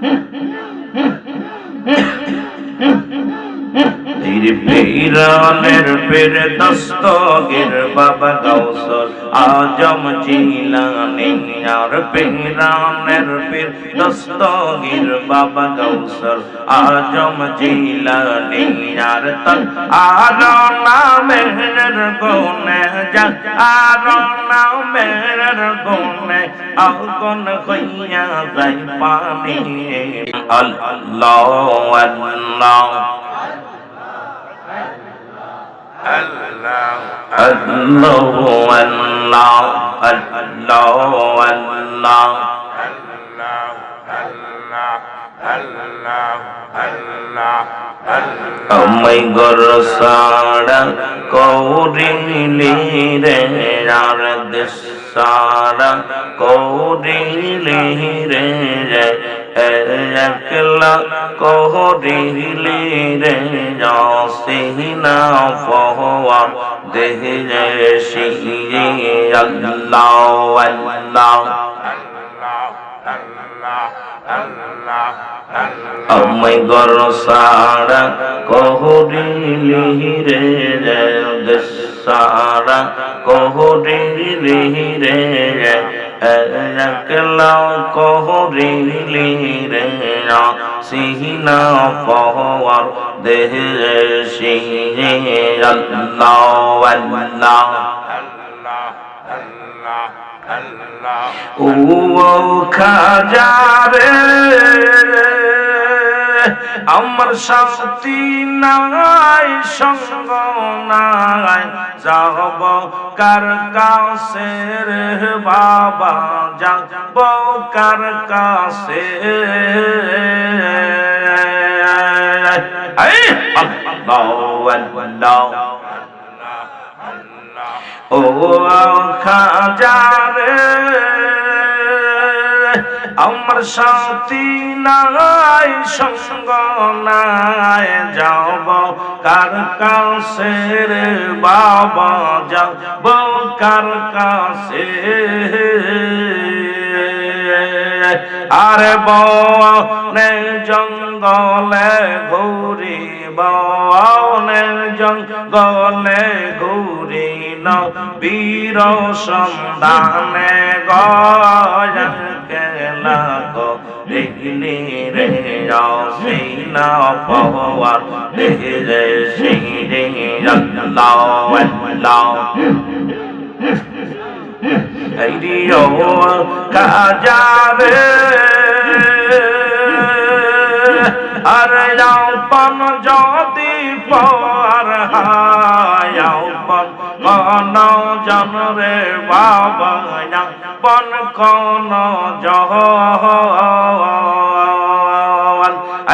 Mm-hmm. পীর পীরানের পীর দস্তগীর বাবা গাউসর। আজম জিলানি আর পীরানের পীর দস্তগীর বাবা গাউসর। আজম জিলানি আর তক আর নামের গুনে যা আর নামের গুনে আগুন হইয়া যাই পানি আল্লাহ আল্লাহ। আমায় গর সারা কৌরিলি রে আর দেশ সারা কৌরিলি রে একলা কৌরিলি রে সিনা ফহওয়া দেহ শিয়ে আল্লাহ আল্লাহ। আমায় গর সারা কহরিলি রে সারা কহরিলি রে একলা কহরিলি রে সিহিনা পহওয়ার দেহ শিয়ে আল্লাহ আল্লাহ ও খাজারে আমার শান্তি নাই, সঙ্গ নাই। যাব কার কাছে রে বাবা, যাব কার কাছে। ও খাজারে আমার শান্তি নাই, সঙ্গ নাই, যাব কার কাছে রে বাবা, যাব কার কাছে আরে বনে জঙ্গলে ঘুরি বনে জঙ্গলে ঘুরি ন বীর সন্ধানে গজন কেলা গো রে সিনা পওয়ার দেখে রে সিরে আল্লাহ আল্লাহ রিও কাজারে আর যাওপন যদি পর হায়াওপন কোন জন রে বাবা যাওপন কোন জন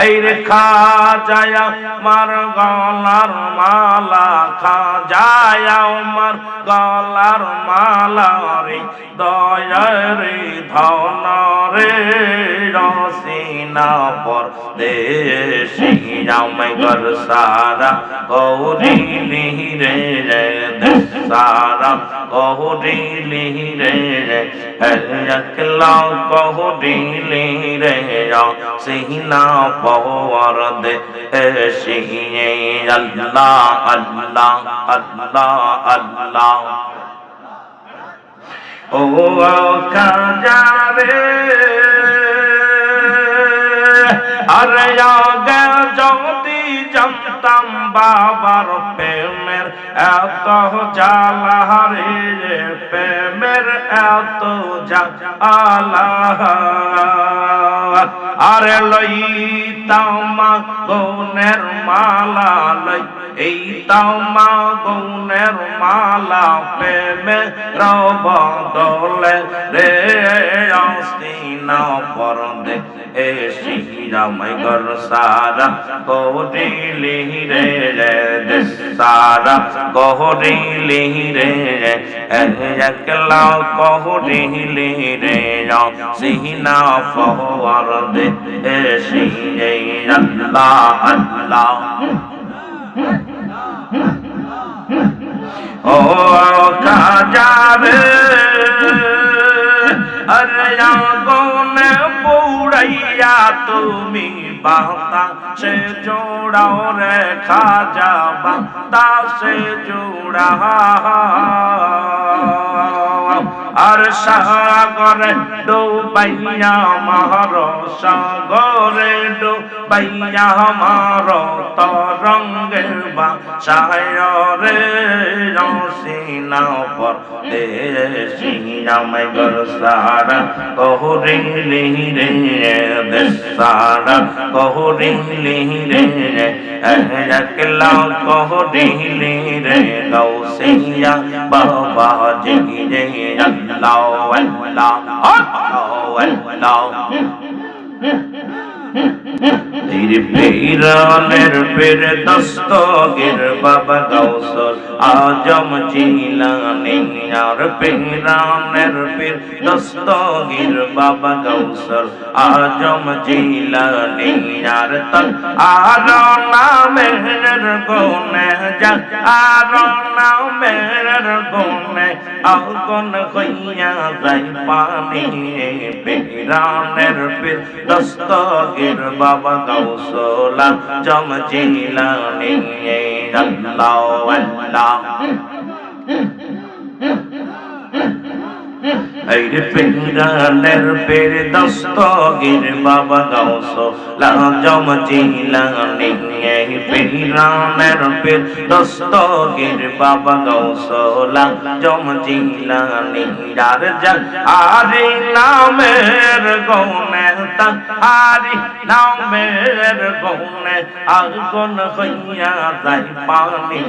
এই রে খাজায়া মার গলার মালা, খাজায়া মার গলার মালা রে, দয়ারে ধন রে, রসিনা পর দেশি জামাই গর সারা গৌরী রে রে সারা গৌরী রে রে একলা গৌরী রে সিনা পর দে শিয়ে আল্লাহ আল্লাহ আল্লাহ আল্লাহ ও কাজারে আরে আগে যদি জানতাম বাবার প্রেমের এত জালাহারে প্রেমের এত জ্বালা। আরে লইতাম গৌনের মালা লই। এই তামা গৌনের মালা প্রেমে রব দলে রে আস্তিনা পর দে এ শ্রীরামাই গর সারা কৌরিলি রে রে। তারা কহরিলি রে একলা কহরিলি রে সিহিনা ফহর দে ও কাজাবে আরে তুমি বাতাসে জোড়াও রে খাজা বাতাসে জোড়া। আর সাগরে ডুবাইয়া মহর সাগরে ডুবাইয়া মহর তরঙ্গে বা সায়রে রসিনা পর দেশিয়ামে গর সারা কহরি লিহিরে দেশ সারা। কহরি লিহিরে একলা কহরি লিহিরে গৌ গৌসিয়া বাবা জি রে আল্লাহ আল্লাহ আল্লাহ আল্লাহ পীর পীরানের পীর দস্তগীর বাবা গৌসল আজম জিলানি আর পীরানের পীর দস্তগীর বাবা গৌসল আজম জিলানি আর তক আর নামের গুনে যা আর নামের গুনে আগুন হইয়া যাই পানি পীরানের পীর দস্তগীর বাবা গৌসলা জমজিলানি আল্লাহ আল্লাহ। আইরে পেরানের পের দস্তগির বাবা গাউস, লাজম জিলানি। পেরানের পের দস্তগির বাবা গাউস, লাজম জিলানি। যার যার আরে নামের গৌনে তা আরে নামের গৌনে আগুন হইয়া যাই পানি।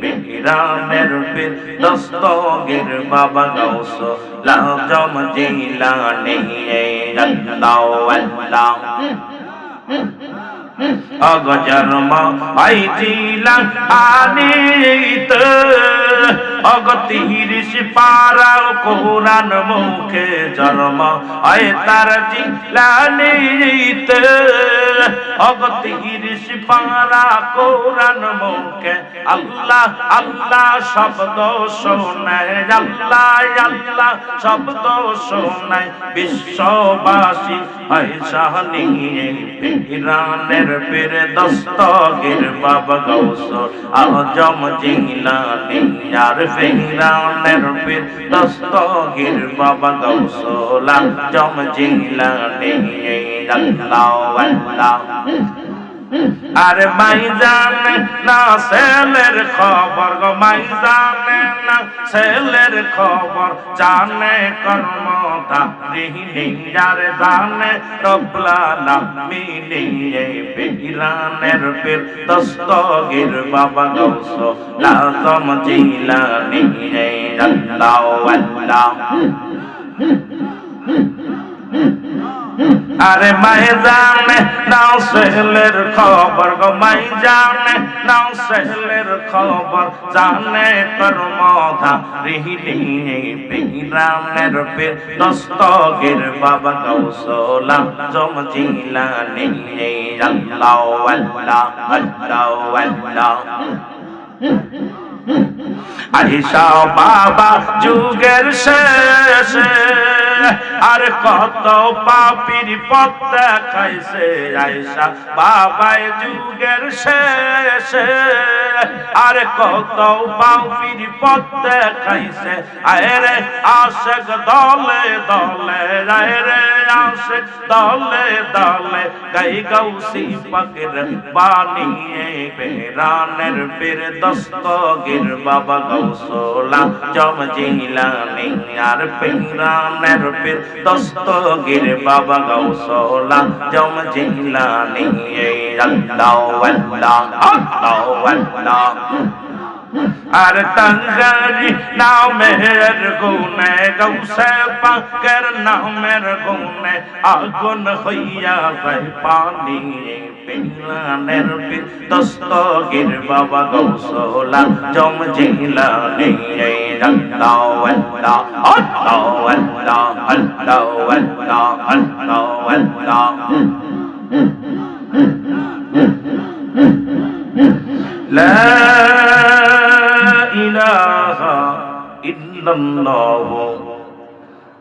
পেরানের পের দস্তগির বাবা Ghaus lòng trong chi là ni đất đầu anh lòng অগজর মাইছিলাম আনিত অগতিরিশ পারা কোরআন মুখে জন্ম হয় তার জিলানিত অগতিরিশ পারা কোরআন মুখে। আল্লাহ আল্লাহ শব্দ শোনায়, আল্লাহ আল্লাহ শব্দ শোনায়। বিশ্ববাসী হয় শাহনিয়ে ইরানের পীর দস্তগীর বাবা গৌস আজম জিলানি, আর ফিরানের পীর দস্তগীর বাবা গৌস আজম জিলানি আল্লাহ আরে মাই জানে না সেলের খবর গো মাই জানে না সেলের খবর জানে কর্ম দারিনি যার জানে রবলালা মিলিয়ে বেগিরানের পীর দস্তগীর বাবা গৌস লাজম জিলানি আল্লাহ আল্লাহ আরে মাই জানে নাও সেলের খবর গো মাই জানে নাও সেলের খবর জানে কর্ম ধারিলি বিরামের পে দস্তগীর বাবা কৌশলা জম জিলানি আল্লাহ আল্লাহ আল্লাহ আল্লাহ। আইসা বাবা, যুগের শেষে আর কত পাপির পত্তা খাইছে আয়সা বাবায় যুগের শেষে। আর কত পাপির পথ দেখাইছে আরে আশেক দলে দলে রে আশেক দলে দলে। গাই গৌসি পাকের বানিয়ে বেরানের পীর দস্তগীর বাবা গৌসলা জম জিলানি আর পেরানের পীর দস্তগীর বাবা গৌসলা জম জিলানি আল্লাহ আল্লাহ আল্লাহ আল্লাহ আর তঙ্গারি নামের গুনে গৌসে পাকের নামের গুনে আগুন হইয়া যায় পানি। পিলানের দস্তগীর বাবা গৌসলা জম জিলা জিলানি আল্লাহ আল্লাহ আল্লাহ আল্লাহ আল্লাহ আল্লাহ আল্লাহ আল্লাহ لا إله إلا الله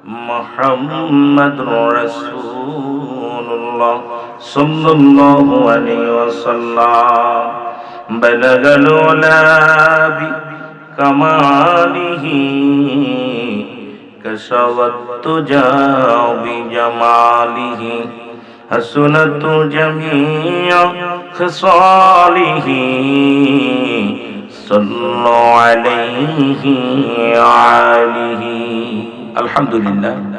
محمد رسول الله صلى الله عليه وسلم بلغ العلا بكماله كشف التجا بجماله حسنت جميع خصاله صلوا عليه وعليه الحمد لله.